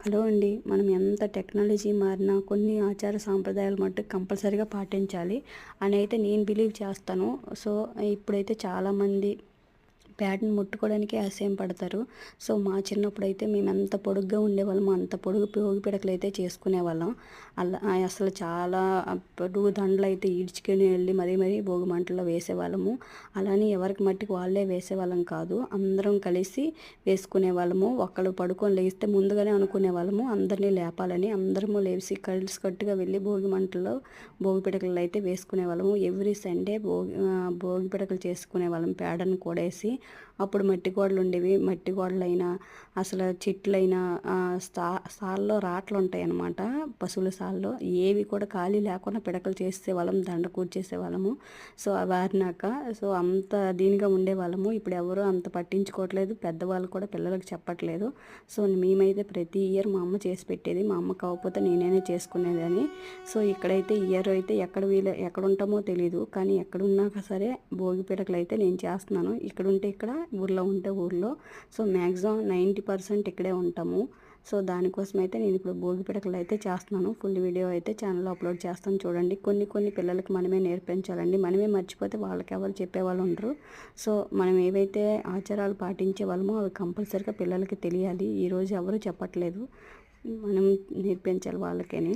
Hello అండి. మనం ఎంత టెక్నాలజీ మారినా కొన్ని ఆచార సాంప్రదాయాలు మట్టుకు కంపల్సరీగా పాటించాలి. అని అయితే నేను బిలీవ్ చేస్తాను. సో ఇప్పుడైతే చాలామంది ప్యాడ్ని ముట్టుకోవడానికి అసహ్యం పడతారు. సో మా చిన్నప్పుడు అయితే మేము ఎంత పొడుగ్గా ఉండేవాళ్ళం అంత పొడుగు పోగి పిడకలు అయితే చేసుకునేవాళ్ళం. అలా అసలు చాలా పొడుగు దండలు అయితే ఈడ్చుకొని వెళ్ళి మరీ మరీ భోగి మంటల్లో వేసేవాళ్ళము. అలానే ఎవరికి మట్టికి వాళ్ళే వేసేవాళ్ళం కాదు. అందరం కలిసి వేసుకునే వాళ్ళము ఒకళ్ళు పడుకొని లేస్తే ముందుగానే అనుకునే వాళ్ళము అందరినీ లేపాలని అందరము లేచి కలిసి కట్టుగా వెళ్ళి భోగి మంటల్లో భోగి పిడకలు అయితే వేసుకునే వాళ్ళము ఎవ్రీ సండే భోగి భోగి పిడకలు చేసుకునే వాళ్ళం పేడను కూడేసి. అప్పుడు మట్టి గోడలు ఉండేవి. మట్టి గోడలైనా అసలు చెట్లైనా స్థా సాల్లో రాట్లు ఉంటాయి అన్నమాట పశువుల సాల్లో. ఏవి కూడా ఖాళీ లేకుండా పిడకలు చేసేవాళ్ళం దండ కూర్చేసేవాళ్ళము. సో వారినాక సో అంత దీనిగా ఉండేవాళ్ళము. ఇప్పుడు ఎవరు అంత పట్టించుకోవట్లేదు. పెద్దవాళ్ళు కూడా పిల్లలకు చెప్పట్లేదు. సో మేమైతే ప్రతి ఇయర్ మా అమ్మ చేసి పెట్టేది. మా అమ్మ కాకపోతే నేనైనా చేసుకునేదని సో ఇక్కడైతే ఇయర్ అయితే ఎక్కడ వీలు ఎక్కడ ఉంటామో తెలియదు కానీ ఎక్కడున్నాక సరే భోగి పిడకలు అయితే నేను చేస్తున్నాను. ఇక్కడుంటే ఇక్కడ ఊర్లో ఉంటే ఊర్లో. సో మ్యాక్సిమం నైంటీ పర్సెంట్ ఇక్కడే ఉంటాము. సో దానికోసం అయితే నేను ఇప్పుడు భోగి పిడకలు అయితే చేస్తున్నాను. ఫుల్ వీడియో అయితే ఛానల్లో అప్లోడ్ చేస్తాను చూడండి. కొన్ని కొన్ని పిల్లలకి మనమే నేర్పించాలండి. మనమే మర్చిపోతే వాళ్ళకి ఎవరు చెప్పేవాళ్ళు ఉండరు. సో మనం ఏవైతే ఆచారాలు పాటించే వాళ్ళమో అవి కంపల్సరీగా పిల్లలకి తెలియాలి. ఈరోజు ఎవరు చెప్పట్లేదు. మనం నేర్పించాలి వాళ్ళకని.